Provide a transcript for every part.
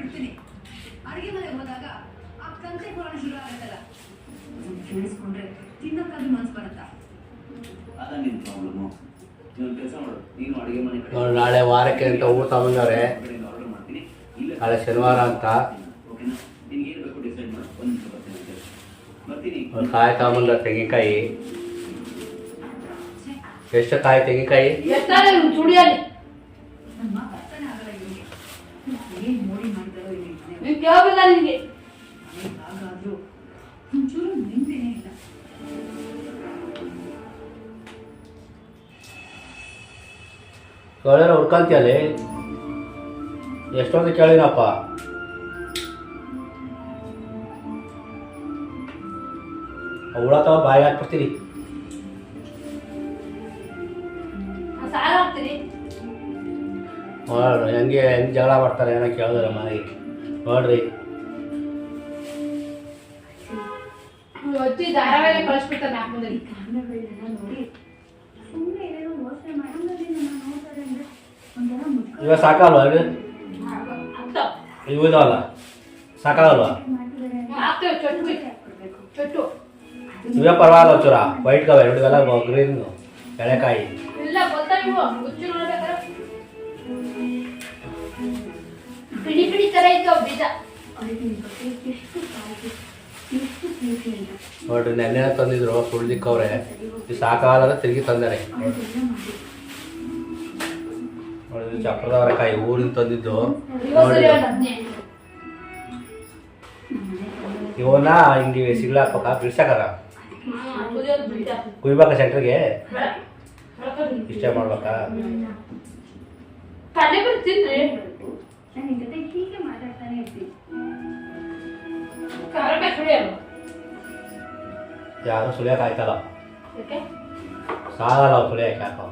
ಬಿಡ್ತೀನಿ. ಅಡುಗೆ ಮನೆಗೆ ಹೋದಾಗ ಆ ಕಂತೆ ಕೊಡೋಣ ಶುರು ಆಗುತ್ತಲ್ಲ? ಕೇಳಿಸ್ಕೊಂಡ್ರೆ ತಿನ್ನಕ್ಕಾದ್ರೂ ಮನ್ಸು ಬರುತ್ತಾ? ಅದ ನಿನ್ ಪ್ರಾಬ್ಲಮ್ ನೀನು ಕೆಲಸ ಮಾಡು. ನೀನು ಅಡಿಗೆ ಮನೆ ನಾಳೆ ವಾರಕ್ಕೆ ಅಂತ ಊಟ ಬಂದವ್ರೆ. ಆರ್ಡರ್ ಮಾಡ್ತೀನಿ. ಇಲ್ಲ ನಾಳೆ ಶನಿವಾರ ಅಂತ. ಓಕೆನಾ ನಿನ್ಗೆ ಏನು ಬೇಕು ಡಿಸೈಡ್ ಮಾಡು. ಒಂದು ನಿಮಿಷ ಬರ್ತೀನಿ ಅಂತ ಬರ್ತೀನಿ. ಒಂದು ಕಾಯಿ ತಗೊಂಬಂದ ತೆಂಗಿನಕಾಯಿ. ಎಷ್ಟು ಕಾಯಿ ತೆಂಗಿನಕಾಯಿ? ಎಷ್ಟಾದ್ರೆ ಚುಡಿಯಲ್ಲಿ ನಮ್ಮ ಅರ್ಥನೇ ಆಗಲ್ಲ ಇವ್ರಿಗೆ ಏನ್ ನೋಡಿ ಮಾಡಿದಾರೋ ಕೇಳಬೇಕ ನಿನ್ಗೆ ಹಾಗಾದ್ರೂ ಒಂಚೂರು ನಿಂತೇನೆ ಇಲ್ಲ. ಕೇಳಿದ್ರೆ ಹುಡ್ಕಂತೀಯಲ್ಲಿ ಎಷ್ಟೊಂದು ಕೇಳಿನಪ್ಪ. ಹುಳ ತಗೋ ಬಾಯಿ ನೋಡ್ರಿ ಹೆಂಗೆ ಹೆಂಗೆ ಜಗಳ ಮಾಡ್ತಾರೆ ಏನೋ ಕೇಳಿದ್ರೆ ಮನೆಗೆ. ನೋಡ್ರಿ ಧಾರಾವಾಹಿ ಒಂಥರ ಮುಚ್ಕೊಂಡು ಇವಾಗ ಸಾಕಲ್ವಾ ಇವು ಇದಾವಲ್ಲ ಸಾಕಾಗಲ್ವಾ ಇವೇ ಪರವಾಗಿಲ್ಲ ಚೂರ ವೈಟ್ ಕಲರ್ ಎರಡು ಎಲ್ಲ ಗ್ರೀನ್ ಎಳೆಕಾಯಿ ಪಿಡಿ ಪಿಡಿ ತರ ಇತ್ತು ಬೀಜ. ನೋಡ್ರಿ ನೆನ್ನೆ ತಂದಿದ್ರು ಸುಳ್ದಿಕ್ಕವ್ರೆ ಅವ್ರೆ. ಸಾಕಾಗಲ್ಲ ತಿರುಗಿ ತಂದಾರೆ. ನೋಡಿದ್ರು ಚಪ್ರದವರ ಕಾಯಿ ಊರಿಂದ ತಂದಿದ್ದು. ನೋಡಿ ಇವನ್ನ ಹಿಂಗೆ ಸಿಗ್ಲ ಹಾಕ್ಬೇಕ? ಬೀಜ ಕುಯ್ಬೇಕ ಸೆಂಟ್ರಿಗೆ? ಇಷ್ಟ ಮಾಡ್ಬೇಕಾ? ನಾನು ನಿನ್ ಜೊತೆ ಹೀಗೆ ಮಾತಾಡ್ತಾನೆ ಇರ್ತೀನಿ. ಕುಡಿಯೋದು ಯಾರು ಸುಳಿಯಕ್ಕೆ ಆಯ್ತಲ್ಲ? ಓಕೆ ಅವ್ರು ಸುಳಿಯಕ್ಕೆ ಯಾಕೋ?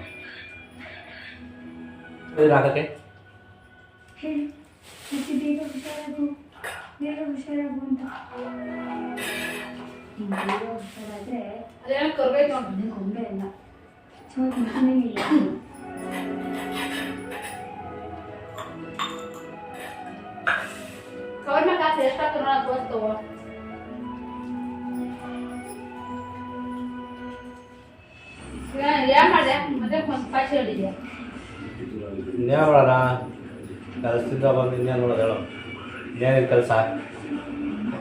ಇದು ಹಾಕಕ್ಕೆ ಹೇಳಿ. ಮತ್ತೆ ಬೇಗ ಹುಷಾರಾಗು. ಬೇಗ ಹುಷಾರಾಗು ಅಂತ. ಬೇಗ ಹುಷಾರಾದ್ರೆ ಅದೇನೋ ಕರ್ಬೇಕು ಅಂತ ಗೊಂಬೆ ಇಲ್ಲ ಸೊ ಇಲ್ಲ ಎಷ್ಟಾಗ್ತದೆ ತೋರಿಸ್ತವ ಏನ್ ಮಾಡಿದೆ? ಮತ್ತೆ ಒಂದು ಪಾಚಿ ಹೇಳಿದ್ಯಾ? ಇನ್ನೇನು ಕೆಲಸದಿಂದ ಬಂದು ಇನ್ನೇನು ನೋಡೋದು ಹೇಳು. ಇನ್ನೇನಿದೆ ಕೆಲಸ?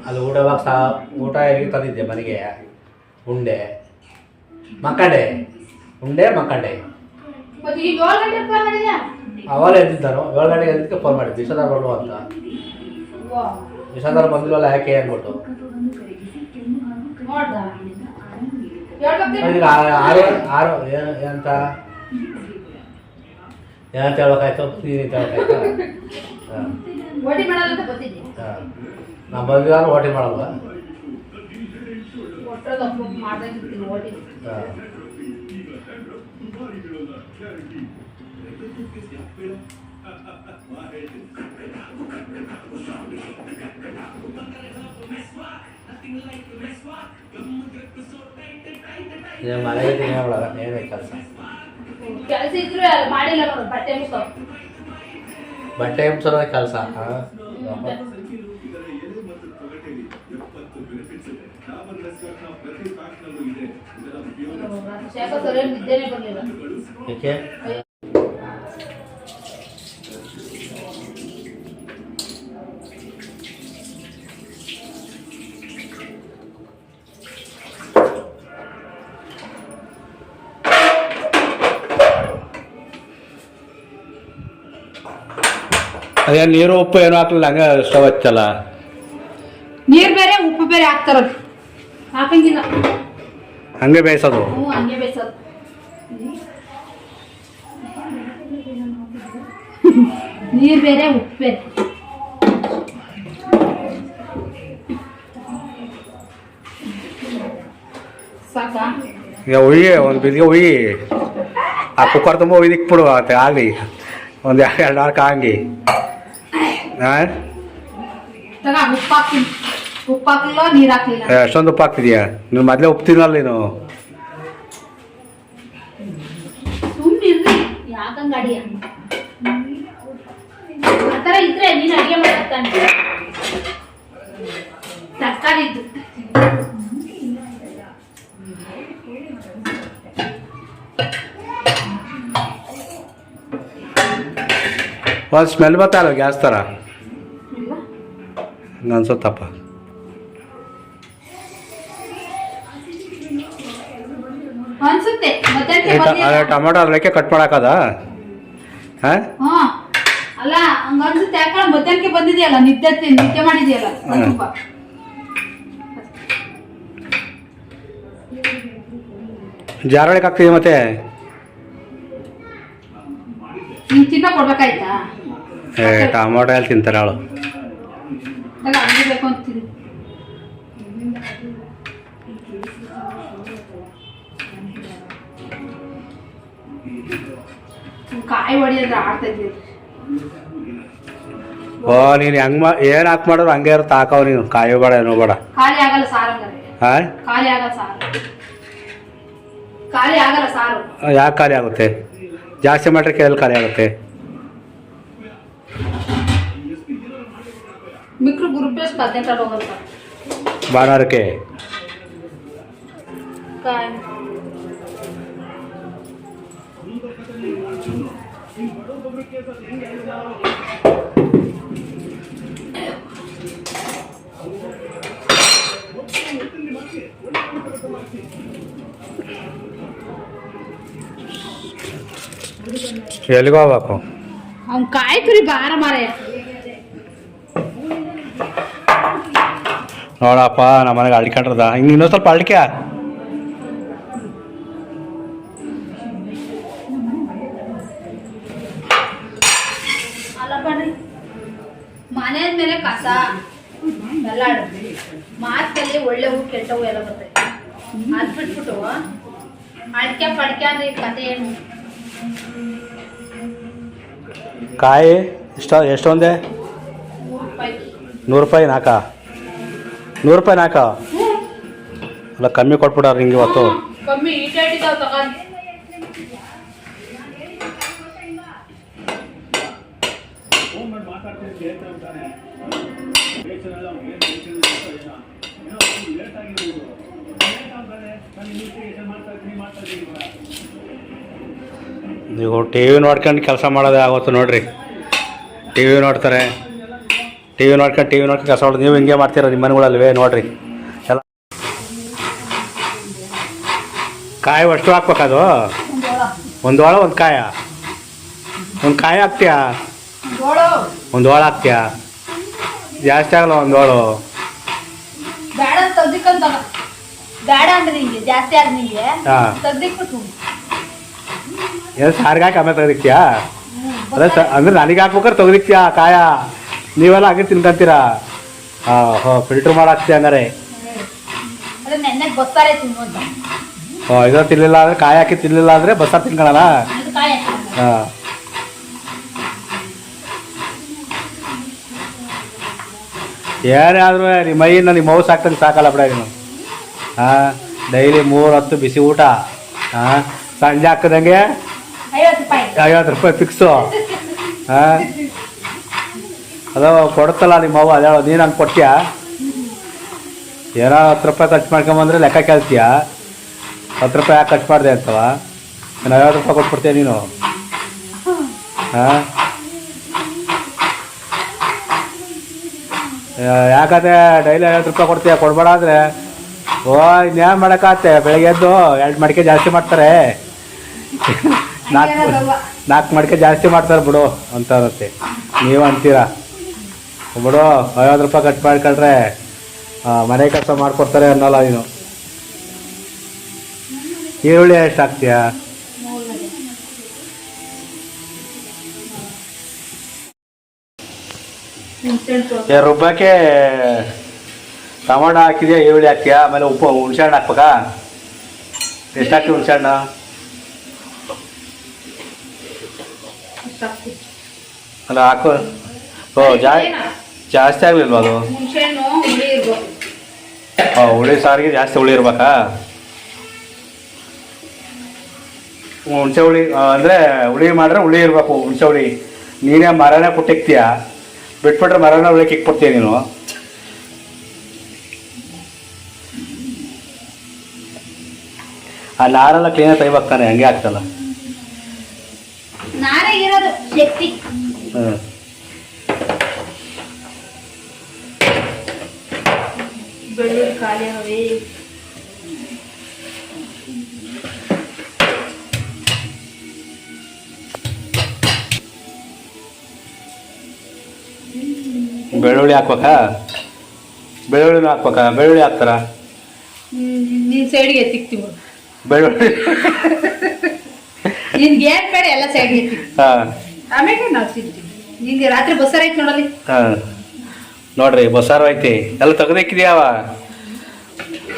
ಅಲ್ಲಿ ಊಟ ಸಾ ಊಟ ಹೇಗೆ ತಂದಿದ್ದೆ ಮನೆಗೆ? ಉಂಡೆ. ಮಕ್ಕಂಡೆ. ಉಂಡೆ ಮಕ್ಕಂಡೆ. ಅವಾಗ ಎದ್ದಿದ್ದಾನು ಏಳು ಗಂಟೆಗೆ ಎದ್ದಕ್ಕೆ ಫೋನ್ ಮಾಡಿದ್ದೆ. ವಿಷಾದಾರ ಬರುವ ಅಂತ. ವಿಷಾದಾರ ಬಂದಿಲ್ವಲ್ಲ ಯಾಕೆ ಅಂದ್ಬಿಟ್ಟು? ಈಗ ಆರು ಆರು ಏನು ಏನಂತ? ಏನಂತ ಹೇಳ್ಬೇಕಾಯ್ತು? ನೀನು ಅಂತ ಹೇಳ್ಬೇಕಾಯ್ತಾ? ಹಾಂ. ಹಾಂ. ನಾವು ಬಂದಿಲ್ಲ ಓಟಿ ಮಾಡಲ್ವ? ಹಾಂ. ಏನೇ ಕೆಲಸ? ಕೆಲಸ ಇದ್ರು ಅಲ್ಲಿ ಮಾಡಿಲ್ಲ ನೋಡು ಬಟ್ಟೆ ಮುಸ್ತಾವ ಬಟ್ಟೆ ಕೆಲಸ ಯಾಕೆ ಶಾಖ ಸರಿಯಾಗಿ ನಿದ್ದೆನೇ ಬರಲಿಲ್ಲ. ಏಕೆ ಅದೇ ನೀರು ಉಪ್ಪು ಏನೂ ಹಾಕ್ಲಿಲ್ಲ ಹಂಗೆ ಸ್ಟವ್ ಹಚ್ಚಲ್ಲ. ನೀರ್ ಬೇರೆ ಉಪ್ಪು ಬೇರೆ ಹಾಕ್ತಾರ. ಹಾಕಂಗಿಲ್ಲ. ಹಂಗೆ ಬೇಯಿಸೋದು. ಹ್ಞೂ ಹಂಗೆ ಬೇಯಿಸೋದು. ನೀರ್ ಬೇರೆ ಉಪ್ಪು ಬೇರೆ. ಸಾಕಾ? ಈಗ ಉಯ್ಯಿ ಒಂದು ಬಿದಿಗೆ ಉಯ್ಯಿ ಆ ಕುಕ್ಕರ್ ತುಂಬ ಉಯ್ದಿಕ್ಬಿಡು ಮತ್ತೆ ಆಗಲಿ. ಒಂದು ಎರಡು ನಾಲ್ಕು ಹಂಗೆ. ತಗ ಉಪ್ಪು ಉಪ್ಪು ಹಾಕಲಿಲ್ಲ ನೀರು ಹಾಕಲಿಲ್ಲ ಅಷ್ಟೊಂದು ಉಪ್ಪು ಹಾಕ್ತಿದ್ಯಾ ನೀನು ಮೊದಲೇ ಉಪ್ಪು ನೀನು. ಒಂದು ಸ್ಮೆಲ್ ಬತ್ತಲ್ಲ ಗ್ಯಾಸ್ ಥರ ಹಂಗೆ ಅನ್ಸುತ್ತಪ್ಪ. ಟೊಮೊಟೊ ಅದಕ್ಕೆ ಕಟ್ ಮಾಡಕ್ಕದ ಅಲ್ಲ ಹಂಗ ಅನ್ಸುತ್ತೆ ಯಾಕಂದ್ರೆ ಮಧ್ಯಾಹ್ನಕ್ಕೆ ಬಂದಿದೆಯಲ್ಲ ನಿದ್ದೆ ನಿದ್ದೆ ಮಾಡಿದೆಯಲ್ಲ ಜಾರೊಳಗೆ ಹಾಕ್ತೀವಿ ಮತ್ತೆ? ನೀನ್ ಕೊಡ್ಬೇಕಾಯ್ತಾ? ಏ ಟೊಮೊಟೊ ಎಲ್ಲಿ ತಿಂತಾರೆ ಅವಳು ಆಗ ಅಂಗಡಿ ಬೇಕು ಅಂತೀನಿ ಕಾಯಿ ಹೊಡಿಯೋದ್ರೆ ಓ ನೀನು ಹೆಂಗೆ ಮಾ ಏನು ಹಾಕಿ ಹಂಗೆ ಇರುತ್ತೆ ಹಾಕವ್ ನೀನು. ಕಾಯಿ ಬೇಡ ಏನೋ ಬೇಡ. ಖಾಲಿ ಆಗಲ್ಲ ಸಾರು ಹಾಂ? ಖಾಲಿ ಆಗಲ್ಲ ಸಾರು. ಖಾಲಿ ಆಗಲ್ಲ ಸಾರು. ಯಾಕೆ ಖಾಲಿ ಆಗುತ್ತೆ? ಜಾಸ್ತಿ ಮಾಡ್ರೆ ಎಲ್ಲಿ ಖಾಲಿ ಆಗುತ್ತೆ. ಮಿಕ್ರು ಗುರುಪೇಶ್ ಹದಿನೆಂಟರಲ್ಲಿ ಹೋಗಲ್ಲ ಭಾನುವಾರಕ್ಕೆ ಕಾಯಿ. ಎಲ್ಲಿಗೆ ಹೋಗ್ಬೇಕು. ಅವ್ನು ಕಾಯಿ ತುರಿ ಬಾರ ಮಾರೆ ನೋಡಪ್ಪ ನಮ್ಮ ಮನೆಗೆ ಅಳ್ಕೊಂಡ್ರದ ಹಿಂಗೆ ಇನ್ನೊಂದು ಸ್ವಲ್ಪ ಅಳ್ಕೆ ಅಲ್ಲ ಬನ್ರಿ ಮೇಲೆ ಕಸ ಮಾತಲ್ಲಿ ಕೆಟ್ಟವು ಎಲ್ಲ ಬರ್ತವೆ ಅದ್ ಬಿಟ್ಬಿಟ್ಟು ಅಡ್ಕೆ ಪಡ್ಕೆ ಅಂದ್ರೆ ಕತೆ ಏನು? ಕಾಯಿ ಇಷ್ಟ ಎಷ್ಟೊಂದೆ? ನೂರು ರೂಪಾಯಿ ನಾಕ? ನೂರು ರೂಪಾಯಿ ನಾಕ ಅಲ್ಲ ಕಮ್ಮಿ ಕೊಟ್ಬಿಡ್ರಿ ಹಿಂಗೆ ಇವತ್ತು. ಕಮ್ಮಿ ನೀವು ಟಿ ವಿ ನೋಡ್ಕೊಂಡು ಕೆಲಸ ಮಾಡೋದೇ ಆಗುತ್ತೆ ನೋಡ್ರಿ. ಟಿ ವಿ ನೋಡ್ತಾರೆ. ಟಿ ವಿ ನೋಡ್ಕೊಂಡು ಟಿ ವಿ ನೋಡ್ಕೊಂಡು ಕಸ ಹೊಡೆದು ನೀವು ಹಿಂಗೆ ಮಾಡ್ತೀರ ನಿಮ್ಮ ಮನೆಗಳಲ್ವೇ ನೋಡ್ರಿ. ಎಲ್ಲ ಕಾಯಿ ಅಷ್ಟು ಹಾಕ್ಬೇಕದು ಒಂದು ಒಳ ಒಂದು ಕಾಯ. ಒಂದು ಕಾಯಿ ಹಾಕ್ತೀಯಾ? ಒಂದು ಒಂದು ಹಾಕ್ತೀಯಾ? ಜಾಸ್ತಿ ಆಗಲ್ಲ ಒಂದು ಓಳು ಬೇಡ ತೆಗ್ದಿಕ್ಕಂತ ಬೇಡ ಅಂದ್ರೆ ಜಾಸ್ತಿ ಆಗ ನಿಂಗೆ ಹಾಂ. ತೆಗ್ದಿಕ್ಬಿಟ್ಟು ಏನು ಸಾರಿಗೆ ಹಾಕಿ ಆಮೇಲೆ ತೆಗ್ದಿಕ್ತೀಯಾ? ಅದೇ ಅಂದ್ರೆ ನನಗೆ ಹಾಕ್ಬೇಕಾರೆ ತೆಗ್ದಿಕ್ತೀಯಾ ಕಾಯ? ನೀವೆಲ್ಲ ಹಾಗೆ ತಿನ್ಕೊಂತೀರಾ? ಹಾಂ ಹೋ ಫಿಲ್ಟ್ರ್ ಮಾಡಿ ಹಾಕ್ತೀಯ ಹಂಗಾರೆ? ಅದೇ ನೆನ್ನೆಗೆ ಬಸ್ತಾರೆ ತಿನ್ನುವಂತ ಓ ಇದು ತಿನ್ನಲಿಲ್ಲ ಅಂದರೆ ಕಾಯಿ ಹಾಕಿ ತಿನ್ನಲಿಲ್ಲ ಅಂದ್ರೆ ಬಸ್ಸಾರು ತಿನ್ಕೊಳಲ್ಲ. ಹಾಂ. ಏನೇ ಆದರೂ ನಿಮ್ಮ ಮೈಯಿಂದ ನಿಮ್ಮ ಮೌಸ್ ಹಾಕ್ತಂಗೆ ಸಾಕಲ್ಲ ಬಿಡ ನೀನು. ಹಾಂ ಡೈಲಿ ಮೂರು ಹತ್ತು ಬಿಸಿ ಊಟ. ಹಾಂ ಸಂಜೆ ಹಾಕಿದಂಗೆ ಐವತ್ತು ರೂಪಾಯಿ. ಫಿಕ್ಸು ಹಾಂ. ಅದು ಕೊಡುತ್ತಲ್ಲ ನಿಮ್ಮ ಅವ್ವ ಅದಾವ ನೀನು ಹಂಗೆ ಕೊಡ್ತೀಯಾ ಏನೋ ಹತ್ತು ರೂಪಾಯಿ ಖರ್ಚು ಮಾಡ್ಕೊಂಬಂದ್ರೆ ಲೆಕ್ಕ ಕೇಳ್ತೀಯ? ಹತ್ತು ರೂಪಾಯಿ ಯಾಕೆ ಖರ್ಚು ಮಾಡಿದೆ ಅಂತವ? ನಾನು ಐವತ್ತು ರೂಪಾಯಿ ಕೊಟ್ಬಿಡ್ತೀಯ ನೀನು? ಹಾಂ? ಯಾಕಂದರೆ ಡೈಲಿ ಐವತ್ತು ರೂಪಾಯಿ ಕೊಡ್ತೀಯ? ಕೊಡ್ಬೇಡ ಅಂದರೆ. ಓ ಇನ್ನೇನು ಮಾಡೋಕ್ಕಾಗತ್ತೆ ಬೆಳಗ್ಗೆ ಎದ್ದು ಎರಡು ಮಡಿಕೆ ಜಾಸ್ತಿ ಮಾಡ್ತಾರೆ. ನಾಲ್ಕು. ನಾಲ್ಕು ಮಡಿಕೆ ಜಾಸ್ತಿ ಮಾಡ್ತಾರೆ ಬಿಡು ಅಂತ ಅನ್ನತ್ತೆ. ನೀವು ಅಂತೀರಾ? ಬಿಡು, ಐವತ್ತು ರೂಪಾಯಿ ಕಟ್ ಮಾಡ್ಕೊಂಡ್ರೆ ಮನೆ ಕೆಲಸ ಮಾಡ್ಕೊಡ್ತಾರೆ ಅನ್ನೋಲ್ಲ ನೀನು. ಈರುಳ್ಳಿ ಎಷ್ಟು ಹಾಕ್ತೀಯಾ? ರುಬ್ಬಕ್ಕೆ ಟೊಮೊಟೊ ಹಾಕಿದ್ಯಾ, ಈರುಳ್ಳಿ ಹಾಕ್ತೀಯಾ? ಆಮೇಲೆ ಉಪ್ಪು ಹುಣ್ಸೆಹಣ್ಣು ಹಾಕ್ಬೇಕಾ? ಎಷ್ಟು ಹಾಕ್ತೀವಿ ಹುಣ್ಸೆಹಣ್ಣು. ಅಲ್ಲ, ಹಾಕು. ಓ ಜಾ ಜಾಸ್ತಿ ಆಗ್ಲಿಲ್ವಾ ಅದು? ಹುಳಿ ಸಾರಿಗೆ ಜಾಸ್ತಿ ಹುಳಿ ಇರ್ಬೇಕಾ? ಹುಣಸೆ ಹುಳಿ ಅಂದರೆ ಹುಳಿ ಮಾಡಿದ್ರೆ ಹುಳಿ ಇರಬೇಕು ಹುಣಸೆ ಹುಳಿ. ನೀನೇ ಮರನೇ ಕುಟ್ಟಿಕ್ತೀಯ? ಬಿಟ್ಬಿಟ್ರೆ ಮರನ ಹುಳಿ ಕಿಕ್ಬಿಡ್ತೀಯ ನೀನು? ಆ ನಾರೆಲ್ಲ ಕ್ಲೀನಾಗಿ ತೆಗಿಬೇಕು ತಾನೆ ಹಂಗೆ ಆಗ್ತಲ್ಲ? ನಾರೇ ಬೆಳ್ಳುಳ್ಳಿ ಖಾಲಿ ಅವೇ ಬೆಳ್ಳುಳ್ಳಿ ಹಾಕ್ಬೇಕಾ? ಬೆಳ್ಳುಳ್ಳಿನೂ ಹಾಕ್ಬೇಕಾ? ಬೆಳ್ಳುಳ್ಳಿ ಹಾಕ್ತಾರ? ನಿನ್ನ ಸೈಡ್ಗೆ ಎತ್ತಿಕ್ತೀವಿ ಬೆಳ್ಳುಳ್ಳಿ. ನಿನ್ಗೆ ಏನ್ ಬೇಡ ಎಲ್ಲ ಸೈಡ್ಗೆ ಎತ್ತಿ ಹಾಂ. ಆಮೇಲೆ ನಾವು ತಿಂತೀವಿ. ನಿನ್ಗೆ ರಾತ್ರಿ ಬಸ್ಸಾರ ಐತಿ ನೋಡಲಿ ಹಾಂ. ನೋಡ್ರಿ ಬಸಾರು ಐತಿ ಎಲ್ಲ ತೆಗ್ದಿಕ್ಕಿದ್ಯಾವ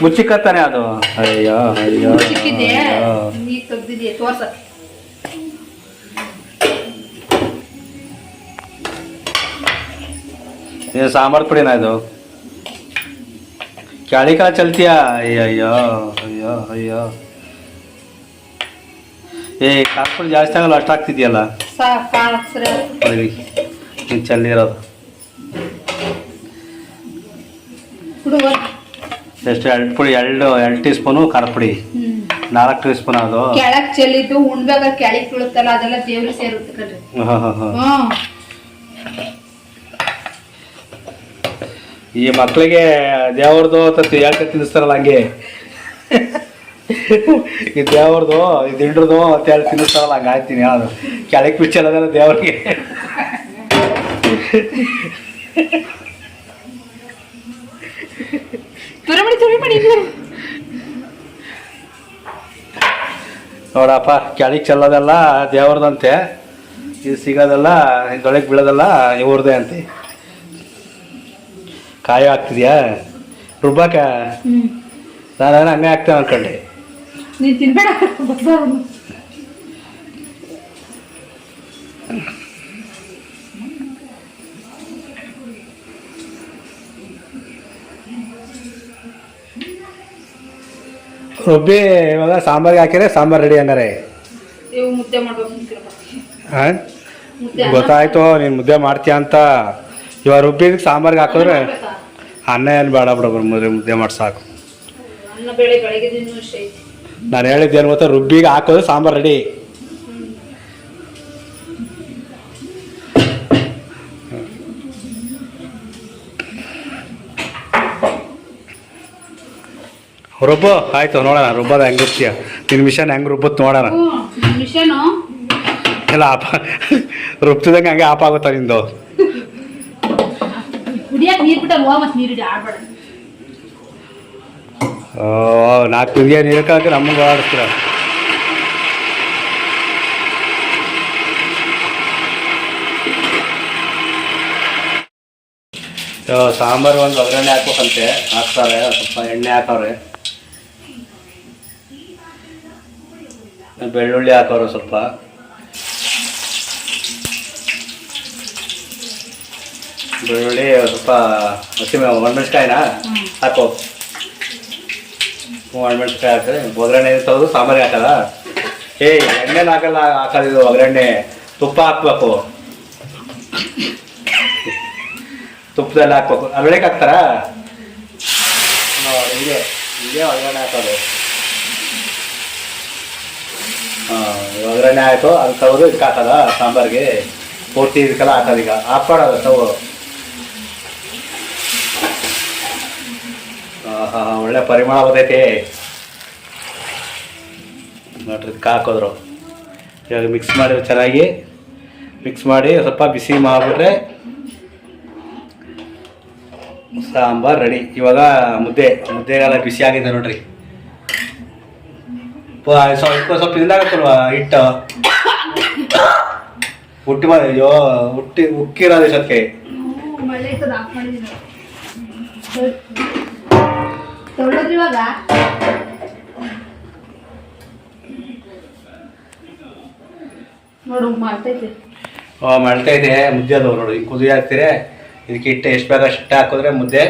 ಮುಚ್ಚಿಕತ್ತಾನೆ ಅದು. ಅಯ್ಯೋ ಅಯ್ಯೋ ಇದು ಸಾಂಬಾರ್ ಪುಡಿನಾ ಇದು? ಕಾಳ ಚಲ್ತಿಯಾ? ಅಯ್ಯೋ ಅಯ್ಯೋ ಅಯ್ಯೋ ಅಯ್ಯೋ. ಏ ಕಾಸ್ಪುಡಿ ಜಾಸ್ತಿ ಆಗಲ್ಲ ಅಷ್ಟು ಆಗ್ತಿದ್ಯಲ್ಲ ಕಾಳು ಚೆಲ್ಲಿರೋದು ಎಷ್ಟು ಎರಡು ಪುಡಿ ಎರಡು ಎರಡು ಟೀ ಸ್ಪೂನು ಖಾರ ಪುಡಿ ನಾಲ್ಕು ಟೀ ಸ್ಪೂನ್ ಅದು. ಕೆಳಗ್ ಚೆಲ್ಲಿದ್ದು ಉಣ್ಬೇಕಾದ್ರೆ ಕೆಳಗ್ ಬೀಳುತ್ತಲ್ಲ ಅದೆಲ್ಲ ದೇವ್ರಿಗೆ ಸೇರುತ್ತೆ ಕಣ್ರಿ. ಹಾಂ ಹಾಂ ಹಾಂ. ಈ ಮಕ್ಕಳಿಗೆ ದೇವ್ರದ್ದು ಅಂತ ಹೇಳ್ತಾ ತಿನ್ನಿಸ್ತಾರಲ್ಲ ಹಂಗೆ? ಈ ದೇವ್ರದು ಈ ದಿಂಡ್ರದು ಅಂತ ಹೇಳಿ ತಿನ್ನಿಸ್ತಾರಲ್ಲ ಹಂಗೆ ಆಯ್ತೀನಿ ಅದು ಕೆಳಗೆ ಪಿಚ್ಚಲ್ಲ ದೇವ್ರಿಗೆ. ತುರಿ ಮಾಡಿ ತುರಿ ಮಾಡಿ ಇಲ್ಲೇ. ನೋಡಪ್ಪ ಕೆಳಗೆ ಚೆಲ್ಲೋದೆಲ್ಲ ದೇವ್ರದಂತೆ. ಇದು ಸಿಗೋದೆಲ್ಲ ಇದೊಳಗೆ ಬೀಳೋದೆಲ್ಲ ಇವ್ರದೇ ಅಂತೆ. ಕಾಯಿ ಹಾಕ್ತಿದ್ಯಾ ರುಬ್ಬಾಕ? ನಾನು ಹಂಗೆ ಹಾಕ್ತೇನೆ ಅನ್ಕೊಂಡೆ. ನೀನು ತಿನ್ಬೇಡ ರುಬ್ಬಿ ಇವಾಗ ಸಾಂಬಾರ್ಗೆ ಹಾಕಿದ್ರೆ ಸಾಂಬಾರು ರೆಡಿ ಹಂಗಾರೆ. ನೀವು ಮುದ್ದೆ ಮಾಡ್ಬೇಕು ಗೊತ್ತಾಯ್ತು ನೀನು ಮುದ್ದೆ ಮಾಡ್ತೀಯ ಅಂತ. ಇವಾಗ ರುಬ್ಬಿ ಸಾಂಬಾರ್ಗೆ ಹಾಕಿದ್ರೆ? ಅನ್ನ ಏನು ಬೇಡ ಬಿಡ ಮುದ್ದೆ ಮುದ್ದೆ ಮಾಡಿ ಸಾಕು. ನಾನು ಹೇಳಿದ್ದೇನು ಗೊತ್ತಾ? ರುಬ್ಬಿಗೆ ಹಾಕೋದು ಸಾಂಬಾರು ರೆಡಿ ರುಬ್ಬು. ಆಯ್ತು ನೋಡೋಣ ರುಬ್ಬೋದು ಹೆಂಗೆ ರುಬ್ತೀಯ ನಿನ್ನ ಮಿಷನ್ ಹೆಂಗೆ ರುಬ್ಬತ್ ನೋಡೋಣ. ಮಿಷನು ಇಲ್ಲ ಆಪ ರುಬ್ತಿದಂಗೆ ಹಂಗೆ ಆಪ್ ಆಗುತ್ತಾ ನಿಂದು? ಓ ನಾಲ್ಕು ತಿಂದಿಗೆ ನೀರು ಹಾಕಿ ನಮಗೆ ಆಡಿಸ್ತೀರ ಸಾಂಬಾರು ಒಂದು ಒಗ್ಗರಣೆ ಹಾಕ್ಬೇಕಂತೆ. ಹಾಕ್ತಾರೆ ಸ್ವಲ್ಪ ಎಣ್ಣೆ ಹಾಕವ್ರೆ. ಬೆಳ್ಳುಳ್ಳಿ ಹಾಕೋರು ಸ್ವಲ್ಪ. ಬೆಳ್ಳುಳ್ಳಿ ಸ್ವಲ್ಪ ಹಸಿ ಒಣಮೆಣ್ಸ್ಕಾಯಿನ ಹಾಕೋ. ಒಣಮೆಣ್ಸ್ಕಾಯಿ ಹಾಕಿದ್ರೆ ಒಗ್ಗರಣೆ ತೆಗೆದು ಸಾಂಬಾರಿಗೆ ಹಾಕಲ್ಲ ಏ ಎಣ್ಣೆನ ಹಾಕಲ್ಲ ಹಾಕೋದಿದು ಒಗ್ಗರಣೆ. ತುಪ್ಪ ಹಾಕ್ಬೇಕು. ತುಪ್ಪದಲ್ಲಿ ಹಾಕ್ಬೇಕು. ಅದ್ರೊಳಗೆ ಹಾಕ್ತಾರ? ಹಿಂಗೆ ಹಿಂಗೆ ಒಗ್ಗರಣೆ ಹಾಕೋದು. ಒಗ್ಗರಣೆ ಆಯಿತು, ಅದು ತೆಗೆದು ಇದಕ್ಕೆ ಹಾಕೋದ, ಸಾಂಬಾರಿಗೆ. ಪೂರ್ತಿ ಇದಕ್ಕೆಲ್ಲ ಹಾಕೋದು ಈಗ. ಹಾಕ್ಬಾರ್ದು ಮಾಡೋದು ಆಹಾ, ಒಳ್ಳೆ ಪರಿಮಳ ಬರ್ತೈತಿ. ನೋಡ್ರಿ, ಇದಕ್ಕೆ ಹಾಕಿದ್ರು. ಇವಾಗ ಮಿಕ್ಸ್ ಮಾಡಿ ಚೆನ್ನಾಗಿ. ಮಿಕ್ಸ್ ಮಾಡಿ ಸ್ವಲ್ಪ ಬಿಸಿ ಮಾಡಿಬಿಟ್ರೆ ಸಾಂಬಾರು ರೆಡಿ ಇವಾಗ ಮುದ್ದೆ, ಮುದ್ದೆಗೆಲ್ಲ ಬಿಸಿ ಆಗಿದೆ ನೋಡ್ರಿ. ಸ್ವಲ್ಪ ಸ್ವಲ್ಪ ಇದಾಗತ್ತಲ್ವಾ ಹಿಟ್ಟು. ಹುಟ್ಟಿ ಮಾಡಿ ಅಯ್ಯೋ ಹುಟ್ಟಿ ಉಕ್ಕಿರೋದು ಓ ಮಳ್ತಾ ಇದೆ ಮುದ್ದೆ ಅದು ನೋಡಿ. ಕುದಿ ಹಾಕ್ತೀರಿ ಇದಕ್ಕೆ ಹಿಟ್ಟು ಎಷ್ಟು ಬೇಕಷ್ಟು ಅಷ್ಟು ಹಾಕಿದ್ರೆ ಮುದ್ದೆ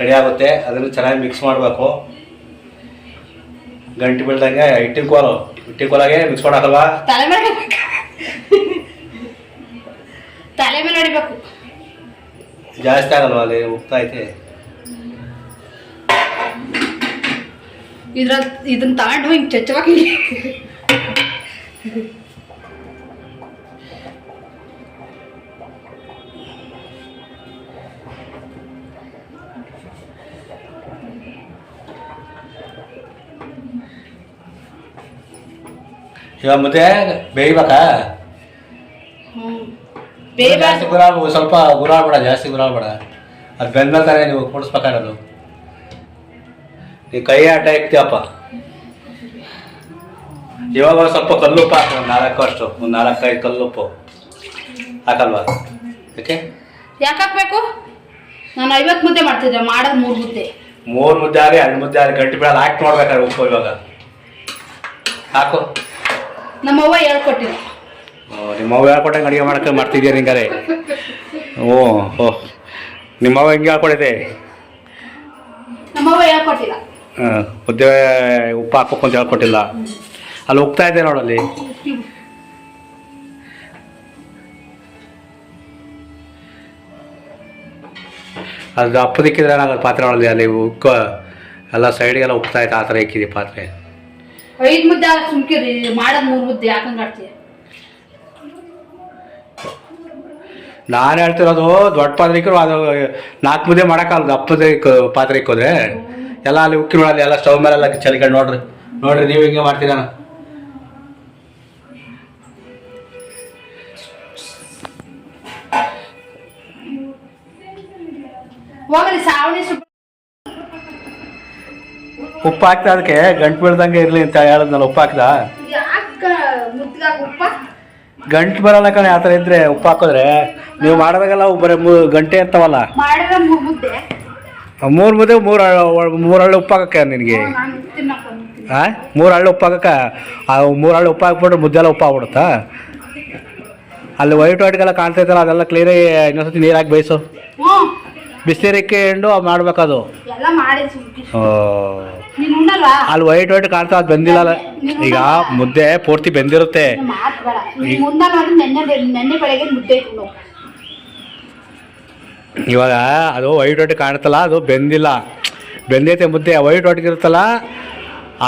ರೆಡಿ ಆಗುತ್ತೆ. ಅದನ್ನು ಚೆನ್ನಾಗಿ ಮಿಕ್ಸ್ ಮಾಡಬೇಕು. ಗಂಟು ಬೀಳ್ದಂಗೆ ಹಿಟ್ಟಿನ ಕೋಲು. ಹಿಟ್ಟಿನ ಕೋಲಾಗೆ ಮಿಕ್ಸ್ ಮಾಡಕ್ಕಲ್ವಾ ತಲೆ ಮೇಲೆ ತಲೆ ಮೇಲೆ ಹೊಡಿಬೇಕು. ಜಾಸ್ತಿ ಆಗಲ್ವಾ ಅಲ್ಲಿ? ಉಪ್ತಾ ಐತೆ. ಇದ್ರ ಇದನ್ನ ತಗೊಂಡು ಹಿಂಗೆ ಚಚ್ಚವಾಗಿ ಇವಾಗ ಮುದ್ದೆ ಬೇಯ್ಬೇಕಾ? ಜಾಸ್ತಿ ಗುರಾಳ್ ಸ್ವಲ್ಪ ಗುರಾಳ್ಬೇಡ ಜಾಸ್ತಿ ಗುರಾಳ್ಬೇಡ ಅದು ಬೆಂದ್ಮೇಲೆ ತಾನೇ ನೀವು ಕೂಡಿಸ್ಬೇಕಾಗಿರೋದು? ನೀ ಕೈ ಆಟ ಇಕ್ತೀಯಪ್ಪ ಇವಾಗ ಸ್ವಲ್ಪ ಕಲ್ಲುಪ್ಪು ಹಾಕು ಒಂದು ನಾಲ್ಕು ಅಷ್ಟು ಒಂದು ನಾಲ್ಕೈದು ಕಲ್ಲುಪ್ಪು. ಹಾಕಲ್ವಾ? ಓಕೆ ಯಾಕೆ ಹಾಕ್ಬೇಕು? ನಾನು ಐವತ್ತು ಮುದ್ದೆ ಮಾಡ್ತಿದ್ದೆ ಮಾಡೋದು ಮೂರು ಮುದ್ದೆ. ಮೂರು ಮುದ್ದೆ ಆಗಲಿ ಎರಡು ಮುದ್ದೆ ಆಗಲಿ ಗಂಟೆ ಬೇಡ ಹಾಕಿ ನೋಡ್ಬೇಕಾದ್ರೆ ಉಪ್ಪು ಇವಾಗ. ಹಾಕು. ನಮ್ಮವ್ವ ಹೇಳ್ಕೊಟ್ಟಿದ್ರು ಓ, ನಿಮ್ಮ ಅವ್ವ ಹೇಳ್ಕೊಟ್ಟಂಗೆ ಅಡುಗೆ ಮಾಡಕ್ಕೆ ಮಾಡ್ತಿದ್ಯಾ ನಿಂಗಾರೆ? ಓ ಓ. ನಿಮ್ಮವ್ವ ಹೆಂಗೆ ಹೇಳ್ಕೊಡಿದೆ ನಮ್ಮವ್ವ ಹೇಳ್ಕೊಟ್ಟಿಲ್ಲ. ಹಾಂ ಮುದ್ದೆ ಉಪ್ಪು ಹಾಕ್ಬೇಕು ಅಂತ ಹೇಳ್ಕೊಟ್ಟಿಲ್ಲ. ಅಲ್ಲಿ ಹೋಗ್ತಾ ಇದೆ ನೋಡಲ್ಲಿ ಅದು ಅಪ್ಪದಿಕ್ಕಿದ್ರೆ ಏನಾಗಲ್ಲ ಪಾತ್ರೆ ಒಳಗೆ ಅಲ್ಲಿ ಉಕ್ಕ ಎಲ್ಲ ಸೈಡಿಗೆಲ್ಲ ಉಪ್ತಾ ಇತ್ತು ಆ ಥರ ಇಕ್ಕಿದೆ ಪಾತ್ರೆ. ಐದು ಮುದ್ದೆ ಸುಮ್ಕಿರಿ ಮಾಡೋದು ಮೂರು ಮುದ್ದೆ ಯಾಕಂಗೆ ಆಡ್ತೀಯ? ನಾನು ಹೇಳ್ತಿರೋದು ದೊಡ್ಡ ಪಾತ್ರೆ ಇಕ್ಕರು ಅದು ನಾಲ್ಕು ಮುದ್ದೆ ಮಾಡೋಕ್ಕಲ್ಲ ದಪ್ಪದ ಪಾತ್ರೆ ಇಕ್ಕೋದ್ರೆ. ಎಲ್ಲ ಅಲ್ಲಿ ಉಕ್ಕಿ ನೋಡಲ್ಲ ಎಲ್ಲ ಸ್ಟವ್ ಮೇಲೆಲ್ಲ ಚಲಿಕೊಂಡು ನೋಡ್ರಿ. ನೋಡ್ರಿ ನೀವು ಹಿಂಗೆ ಮಾಡ್ತೀರ ಹೋಗಲಿ ಸಾವಣಿ ಉಪ್ಪು ಹಾಕ್ತಾ ಅದಕ್ಕೆ ಗಂಟು ಬೀಳ್ದಂಗೆ ಇರಲಿ ಅಂತ ಹೇಳಿದ್ನಲ್ಲ ಉಪ್ಪು? ಹಾಕ್ದ ಗಂಟು ಬರಲ್ಲ ಕಣೆ ಆ ಥರ ಇದ್ರೆ ಉಪ್ಪು ಹಾಕಿದ್ರೆ. ನೀವು ಮಾಡಿದಾಗೆಲ್ಲ ಅವು ಬರೀ ಗಂಟೆ ಅಂತವಲ್ಲ. ಮೂರು ಮುದ್ದೆ. ಮೂರು ಮೂರು ಹಳ್ಳಿ ಉಪ್ಪು ಹಾಕಕ್ಕೆ ನಿನಗೆ. ಹಾಂ ಮೂರು ಹಳ್ಳಿ ಉಪ್ಪು ಹಾಕಕ್ಕ? ಆ ಮೂರು ಹಳ್ಳಿ ಉಪ್ಪು ಹಾಕ್ಬಿಟ್ರೆ ಮುದ್ದೆಲ್ಲ ಉಪ್ಪು ಆಗ್ಬಿಡುತ್ತಾ? ಅಲ್ಲಿ ವೈಟ್ ವೈಟ್ಗೆಲ್ಲ ಕಾಣ್ತೈತಲ್ಲ ಅದೆಲ್ಲ ಕ್ಲೀನಾಗಿ ಇನ್ನೊಂದ್ಸತಿ ನೀರಾಗಿ ಬೇಯಿಸು. ಬಿಸಿನೀರು ಇಕ್ಕೊಂಡು ಮಾಡ್ಬೇಕದು. ಎಲ್ಲ ಮಾಡಿ ಸುಮ್ಕಿ ಓ. ನೀನು ಉಣ್ಣಲ್ವಾ? ಅಲ್ಲಿ ವೈಟ್ ವೈಟ್ ಕಾಣ್ತಾ ಅದು ಬೆಂದಿಲ್ಲ ಈಗ ಮುದ್ದೆ ಪೂರ್ತಿ ಬೆಂದಿರುತ್ತೆ. ಮಾತು ಬೇಡ. ನೀನು ಉಣ್ಣಲ್ಲ ಅಂದ್ರೆ ನೆನ್ನೆ ನೆನ್ನೆ ಬೆಳಗ್ಗೆ ಮುದ್ದೆ ಇಟ್ಟು ಇವಾಗ ಅದು ವೈಟ್ ವೈಟ್ ಕಾಣ್ತಲ್ಲ ಅದು ಬೆಂದಿಲ್ಲ. ಬೆಂದೈತೆ ಮುದ್ದೆ ವೈಟ್ ವೈಟ್ ಇರುತ್ತಲ್ಲ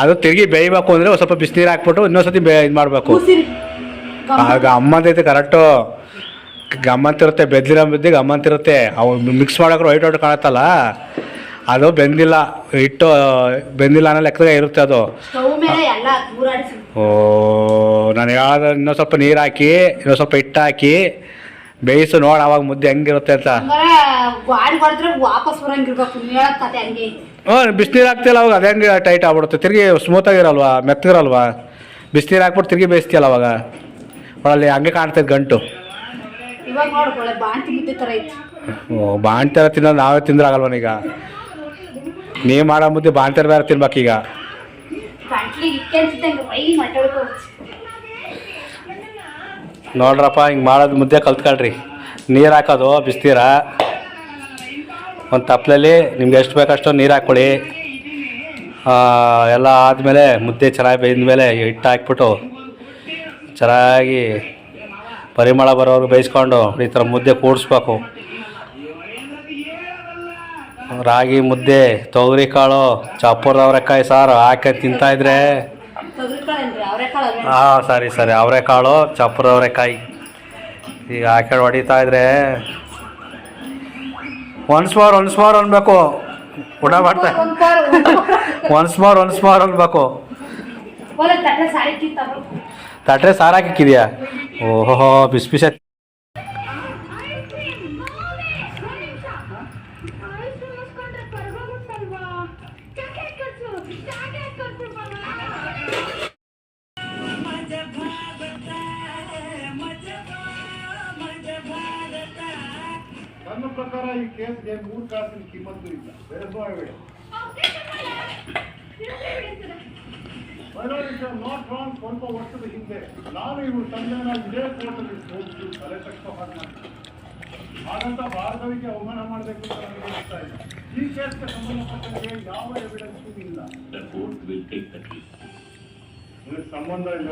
ಅದು ತಿರುಗಿ ಬೇಯಬೇಕು ಅಂದರೆ ಸ್ವಲ್ಪ ಬಿಸಿನೀರು ಹಾಕ್ಬಿಟ್ಟು ಇನ್ನೊಂದ್ಸತಿ ಬೇ ಇದು ಮಾಡಬೇಕು. ಆಗ ಅಮ್ಮಂದೈತೆ ಕರೆಕ್ಟು ಗಮ್ಮಂತಿರುತ್ತೆ ಬೆದ್ದಿರೋ ಮುದ್ದೆ ಗಮ್ಮಂತಿರುತ್ತೆ ಅವು ಮಿಕ್ಸ್ ಮಾಡೋಕೆ ವೈಟ್ ಔಟ್ ಕಾಣತ್ತಲ್ಲ? ಅದು ಬೆಂದಿಲ್ಲ ಹಿಟ್ಟು ಬೆಂದಿಲ್ಲ ಅನ್ನೋ ಲೆಕ್ಕದಾಗ ಇರುತ್ತೆ ಅದು. ಓ ನಾನು ಯಾವ್ದು ಇನ್ನೊಂದು ಸ್ವಲ್ಪ ನೀರು ಹಾಕಿ ಇನ್ನೊಂದು ಸ್ವಲ್ಪ ಹಿಟ್ಟು ಹಾಕಿ ಬೇಯಿಸು ನೋಡಿ ಅವಾಗ ಮುದ್ದೆ ಹೆಂಗಿರುತ್ತೆ ಅಂತ. ಹ್ಞೂ ಬಿಸಿನೀರು ಹಾಕ್ತಿಲ್ಲ ಅವಾಗ ಅದು ಹೆಂಗೆ ಟೈಟ್ ಆಗ್ಬಿಡುತ್ತೆ. ತಿರುಗಿ ಸ್ಮೂತಾಗಿರಲ್ವಾ ಮೆತ್ತಗಿರಲ್ವಾ? ಬಿಸಿನೀರು ಹಾಕ್ಬಿಟ್ಟು ತಿರುಗಿ ಬೇಯಿಸ್ತೀಯಲ್ಲ ಅವಾಗ? ಒಳಲ್ಲಿ ಹಂಗೆ ಕಾಣ್ತೈತೆ ಗಂಟು. ಇವಾಗ ಬಾಂತಿ ಮುದ್ದೆ ಥರ ಐತಿ. ಓ ತಿನ್ನೋದು ನಾವೇ ತಿಂದ್ರಾಗಲ್ವನೀಗ ನೀವು ಮಾಡೋ ಮುದ್ದೆ ಬಾಣ್ತರ ಬೇರೆ ತಿನ್ಬೇಕೀಗ ಈಗ. ಇಕ್ಕೆ ನೋಡ್ರಪ್ಪ ಹಿಂಗೆ ಮಾಡೋದು ಮುದ್ದೆ ಕಲ್ತ್ಕೊಳ್ರಿ. ನೀರು ಹಾಕೋದು ಬಿಸ್ತೀರ ಒಂದು ತಪ್ಪಲಲ್ಲಿ ನಿಮ್ಗೆ ಎಷ್ಟು ಬೇಕಷ್ಟು ನೀರು ಹಾಕ್ಕೊಳ್ಳಿ. ಎಲ್ಲ ಆದಮೇಲೆ ಮುದ್ದೆ ಚೆನ್ನಾಗಿ ಬೇಯ್ದ ಮೇಲೆ ಹಿಟ್ಟು ಹಾಕ್ಬಿಟ್ಟು ಚೆನ್ನಾಗಿ ಪರಿಮಳ ಬರೋರು ಬೇಯಿಸ್ಕೊಂಡು ಈ ಥರ ಮುದ್ದೆ ಕೂಡಿಸ್ಬೇಕು. ರಾಗಿ ಮುದ್ದೆ ತೊಗರಿ ಕಾಳು ಚಪ್ಪರದ ಅವರೆಕಾಯಿ ಸಾರು ಹಾಕಿ ತಿಂತಾಯಿದ್ರೆ ಹಾಂ ಸರಿ ಸರಿ. ಅವರೆಕಾಳು ಚಪ್ಪರ ಅವರೆಕಾಯಿ. ಈಗ ಹಾಕೊಂಡು ಹೊಡಿತಾಯಿದ್ರೆ ಒನ್ಸ್ ಮೋರ್ ಒನ್ಸ್ ಮೋರ್ ಅನ್ಬೇಕು. ಊಟ ಮಾಡ್ತಾ ಒನ್ಸ್ ಮೋರ್ ಒನ್ಸ್ ಮೋರ್ ಅನ್ಬೇಕು. ಒಳ್ಳೆ ತಟ್ಟೆ ಸಾರಿ ಕಿತ್ತವರು ತಟ್ರೆ ಸಾರು ಹಾಕಿಕ್ಕಿದ್ಯಾ ಓಹೋ ಬಿಸಿ ಬಿಸಿ ನನ್ನ ಪ್ರಕಾರ ಈ ಕೇಸ್ಗೆ ಮೂರು ಕಾಸಿನ ಕಿಮ್ಮತ್ತು ಇಲ್ಲ. ಬೇರೆ ನಾಟ್ ರಾಂಗ್ ಸ್ವಲ್ಪ ವರ್ಷದ ಹಿಂದೆ ನಾನು ಇವರು ಸಂಜೆನ ಇದೇ ಕೋರ್ಟಲ್ಲಿ ಹೋಗಿ ತಲೆ ತಕ್ಕ ಹಾಗೆ ಮಾಡ್ತೀನಿ ಹಾಗಂತ ಭಾರತವಿಗೆ ಅವಮಾನ ಮಾಡಬೇಕು ಅಂತ ನನಗೆ ಅನಿಸ್ತಾ ಇಲ್ಲ ಈ ಕೇಸ್ಗೆ ಸಂಬಂಧಪಟ್ಟಂತೆ ಯಾವ ಎವಿಡೆನ್ಸು ಇಲ್ಲ. ಸಂಬಂಧ ಇಲ್ಲ.